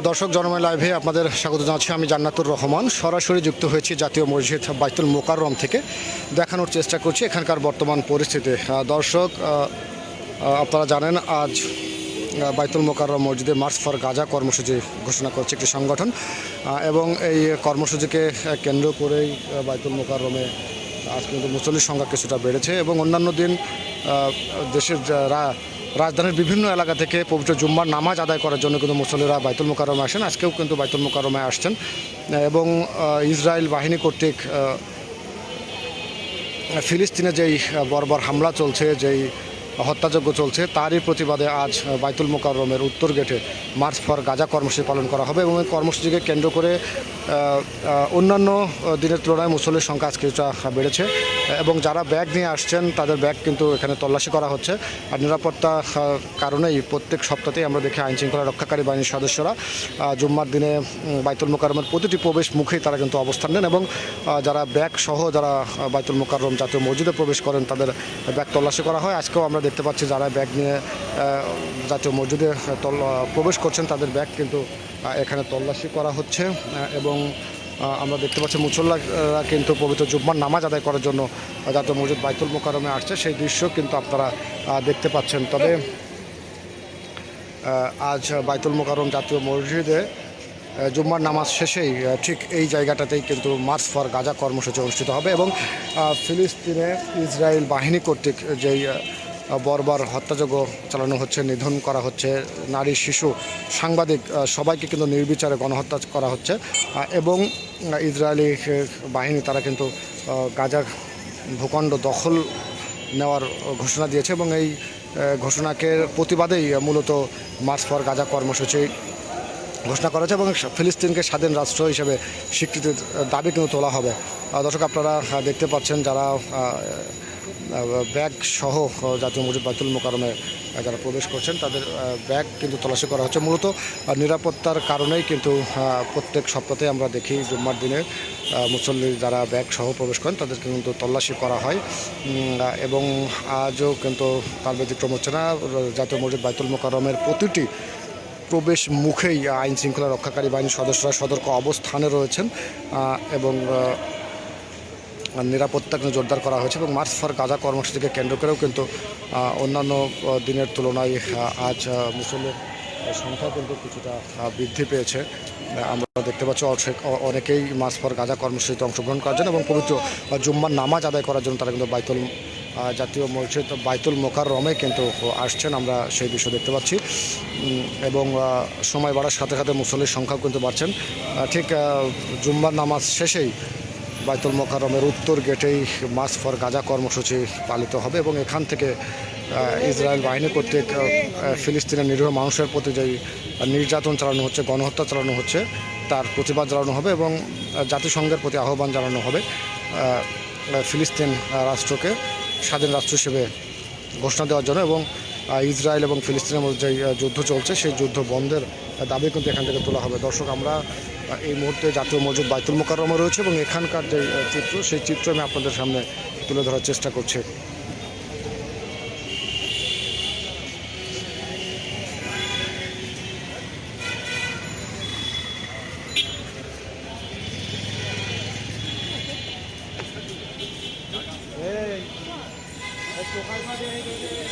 দর্শক জনময় লাইভে আপনাদের স্বাগত জানাচ্ছি। আমি জান্নাতুর রহমান। সরাসরি যুক্ত হয়েছি জাতীয় মসজিদ বাইতুল মোকাররম থেকে। দেখানোর চেষ্টা করছি এখানকার বর্তমান পরিস্থিতি। দর্শক আপনারা জানেন, আজ বাইতুল মোকাররম মসজিদে মার্চ ফর গাজা কর্মসূচি ঘোষণা করছে একটি সংগঠন। এবং এই কর্মসূচিকে কেন্দ্র করেই বাইতুল মোকাররমে আজ কিন্তু মুসল্লির সংখ্যা কিছুটা বেড়েছে এবং অন্যান্য দিন দেশের রাজধানীর বিভিন্ন এলাকা থেকে পবিত্র জুম্মার নামাজ আদায় করার জন্য কিন্তু মুসল্লিরা বাইতুল মোকারমে আসেন। আজকেও কিন্তু বাইতুল মোকারমে আসছেন। এবং ইসরায়েল বাহিনী কর্তৃক ফিলিস্তিনে যেই বর্বর হামলা চলছে, যেই হত্যাযজ্ঞ চলছে, তারই প্রতিবাদে আজ বাইতুল মোকাররমের উত্তর গেটে মার্চ ফর গাজা কর্মসূচি পালন করা হবে এবং এই কর্মসূচিকে কেন্দ্র করে অন্যান্য দিনের তুলনায় মুসল্লির সংখ্যা আজ কিছুটা বেড়েছে। এবং যারা ব্যাগ নিয়ে আসছেন, তাদের ব্যাগ কিন্তু এখানে তল্লাশি করা হচ্ছে। আর নিরাপত্তা কারণেই প্রত্যেক সপ্তাহেই আমরা দেখি আইন শৃঙ্খলা রক্ষাকারী বাহিনীর সদস্যরা জুম্মার দিনে বাইতুল মোকাররমের প্রতিটি প্রবেশ মুখেই তারা কিন্তু অবস্থান নেন এবং যারা ব্যাগ সহ যারা বাইতুল মোকারম জাতীয় মসজিদে প্রবেশ করেন, তাদের ব্যাগ তল্লাশি করা হয়। আজকেও আমরা দেখতে পাচ্ছি যারা ব্যাগ নিয়ে জাতীয় মসজিদে প্রবেশ করছেন, তাদের ব্যাগ কিন্তু এখানে তল্লাশি করা হচ্ছে এবং আমরা দেখতে পাচ্ছি মুসল্লারা কিন্তু পবিত্র জুম্মার নামাজ আদায় করার জন্য জাতীয় মসজিদ বাইতুল মোকারমে আসছে। সেই দৃশ্য কিন্তু আপনারা দেখতে পাচ্ছেন। তবে আজ বাইতুল মোকারম জাতীয় মসজিদে জুম্মার নামাজ শেষেই ঠিক এই জায়গাটাতেই কিন্তু মার্চ ফর গাজা কর্মসূচি অনুষ্ঠিত হবে এবং ফিলিস্তিনে ইসরায়েল বাহিনী কর্তৃক যেই বর্বর হত্যাযজ্ঞ চালানো হচ্ছে, নিধন করা হচ্ছে নারী, শিশু, সাংবাদিক সবাইকে কিন্তু নির্বিচারে গণহত্যা করা হচ্ছে। এবং ইসরায়েলি বাহিনী তারা কিন্তু গাজা ভূখণ্ড দখল নেওয়ার ঘোষণা দিয়েছে এবং এই ঘোষণাকে প্রতিবাদেই মূলত মার্চ ফর গাজা কর্মসূচি ঘোষণা করা হয়েছে এবং ফিলিস্তিনকে স্বাধীন রাষ্ট্র হিসেবে স্বীকৃতির দাবি কিন্তু তোলা হবে। দর্শক আপনারা দেখতে পাচ্ছেন যারা ব্যাগ সহ জাতীয় মসজিদ বাইতুল মোকারমে যারা প্রবেশ করছেন, তাদের ব্যাগ কিন্তু তল্লাশি করা হচ্ছে। মূলত নিরাপত্তার কারণেই কিন্তু প্রত্যেক সপ্তাহে আমরা দেখি জুম্মার দিনে মুসল্লি যারা ব্যাগ সহ প্রবেশ করেন, তাদেরকে কিন্তু তল্লাশি করা হয়। এবং আজও কিন্তু তার ব্যতিক্রম হচ্ছে না। জাতীয় মসজিদ বাইতুল মোকারমের প্রতিটি প্রবেশ মুখেই আইন শৃঙ্খলা রক্ষাকারী বাহিনীর সদস্যরা সতর্ক অবস্থানে রয়েছেন এবং নিরাপত্তা কিন্তু জোরদার করা হয়েছে এবং মার্চ ফর গাজা কর্মসূচিকে কেন্দ্র করেও কিন্তু অন্যান্য দিনের তুলনায় আজ মুসল্লির সংখ্যা কিন্তু কিছুটা বৃদ্ধি পেয়েছে। আমরা দেখতে পাচ্ছি অনেকেই মার্চ ফর গাজা কর্মসূচিতে অংশগ্রহণ করার জন্য এবং পবিত্র জুম্মার নামাজ আদায় করার জন্য তারা কিন্তু বাইতুল জাতীয় মসজিদ, বাইতুল মোকাররমে কিন্তু আসছেন। আমরা সেই দৃশ্য দেখতে পাচ্ছি। এবং সময় বাড়ার সাথে সাথে মুসল্লির সংখ্যাও কিন্তু বাড়ছেন। ঠিক জুম্মার নামাজ শেষেই বাইতুল মোকারমের উত্তর গেটেই মাস ফর গাজা কর্মসূচি পালিত হবে এবং এখান থেকে ইসরায়েল বাহিনী কর্তৃক ফিলিস্তিনের নিরীহ মানুষের প্রতি যেই নির্যাতন চালানো হচ্ছে, গণহত্যা চালানো হচ্ছে, তার প্রতিবাদ জানানো হবে এবং জাতিসংঘের প্রতি আহ্বান জানানো হবে ফিলিস্তিন রাষ্ট্রকে স্বাধীন রাষ্ট্র হিসেবে ঘোষণা দেওয়ার জন্য এবং ইসরায়েল এবং ফিলিস্তিনের মধ্যে যে যুদ্ধ চলছে, সেই যুদ্ধ বন্ধের দাবি কিন্তু এখান থেকে তোলা হবে। দর্শক, আমরা এই মুহূর্তে জাতীয় মসজিদ বাইতুল মোকাররমা রয়েছে এবং এখানকার যে চিত্র, সেই চিত্র আমি আপনাদের সামনে তুলে ধরার চেষ্টা করছি। 5回まで